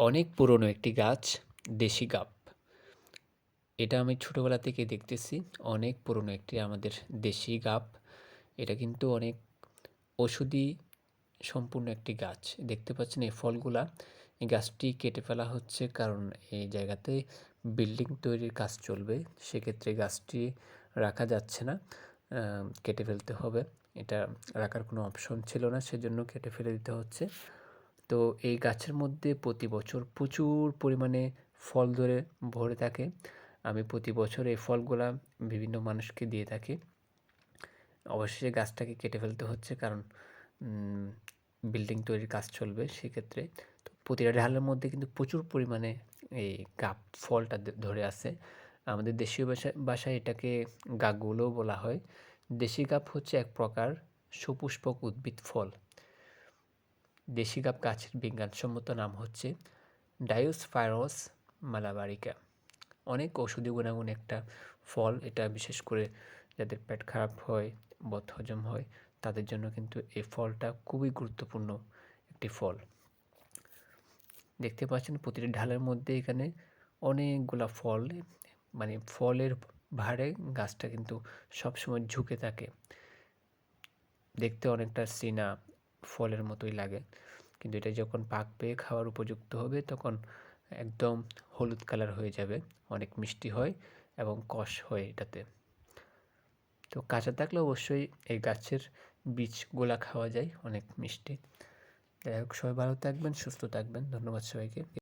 অনেক পুরনো একটি গাছ, দেশি গাব। এটা আমি ছোটোবেলা থেকে দেখতেছি, অনেক পুরনো একটি আমাদের দেশি গাব। এটা কিন্তু অনেক ওষুধি সম্পূর্ণ একটি গাছ। দেখতে পাচ্ছেন এই ফলগুলা। এই গাছটি কেটে ফেলা হচ্ছে কারণ এই জায়গাতে বিল্ডিং তৈরির কাজ চলবে। সেক্ষেত্রে গাছটি রাখা যাচ্ছে না কেটে ফেলতে হবে। এটা রাখার কোনো অপশন ছিল না, সেজন্য কেটে ফেলে দিতে হচ্ছে। তো এই গাছের মধ্যে প্রতি বছর প্রচুর পরিমাণে ফল ধরে ভরে থাকে। আমি প্রতি বছর এই ফলগুলা বিভিন্ন মানুষকে দিয়ে থাকি। অবশ্যই গাছটাকে কেটে ফেলতে হচ্ছে কারণ বিল্ডিং তৈরির কাজ চলবে সেক্ষেত্রে। তো প্রতিটা ঢালের মধ্যে কিন্তু প্রচুর পরিমাণে এই গাপ ফলটা ধরে আছে। আমাদের দেশীয় ভাষায় ভাষায় এটাকে গাগুলো বলা হয়। দেশি গাপ হচ্ছে এক প্রকার সুপুষ্পক উদ্ভিদ ফল। দেশি গাব গাছের বিজ্ঞানসম্মত নাম হচ্ছে ডায়োসফাইরস মালাবারিকা অনেক ওষুধি গুণাগুণ একটা ফল, এটা বিশেষ করে যাদের পেট খারাপ হয় হজম হয়, তাদের জন্য কিন্তু এই ফলটা খুবই গুরুত্বপূর্ণ একটি ফল। দেখতে পাচ্ছেন প্রতিটি ঢালের মধ্যে এখানে অনেকগুলা ফল মানে ফলের ভারে গাছটা কিন্তু সবসময় ঝুঁকে থাকে। দেখতে অনেকটা সিনা ফলের মতোই লাগে। কিন্তু এটা যখন পাকবে খাওয়ার উপযুক্ত হবে, তখন একদম হলুদ কালার হয়ে যাবে। অনেক মিষ্টি হয় এবং কষ হয় এটাতে। তো কাঁচা থাকলে অবশ্যই এই গাছের বীজ গোলা খাওয়া যায়, অনেক মিষ্টি। যাই হোক, সবাই ভালো থাকবেন, সুস্থ থাকবেন। ধন্যবাদ সবাইকে।